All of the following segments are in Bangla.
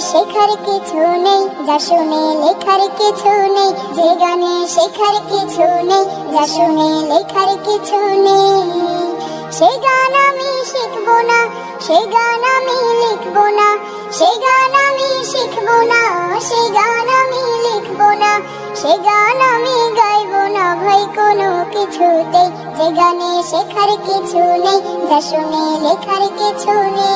শেখার কিছু নেই, যা শুনে লেখার কিছু নেই, যে গানে শেখার কিছু নেই, যা শুনে লেখার কিছু নেই। সে গান আমি শিখব না, সে গান আমি লিখব না, সে গান আমি শিখব না, সে গান আমি লিখব না, সে গান আমি গাইবো না ভাই কোনো কিছুতেই। যে গানে শেখার কিছু নেই, যা শুনে লেখার কিছু নেই।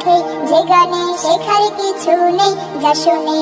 লক্ষ্যে যে গানে শেখার কিছু নেই যা শুনে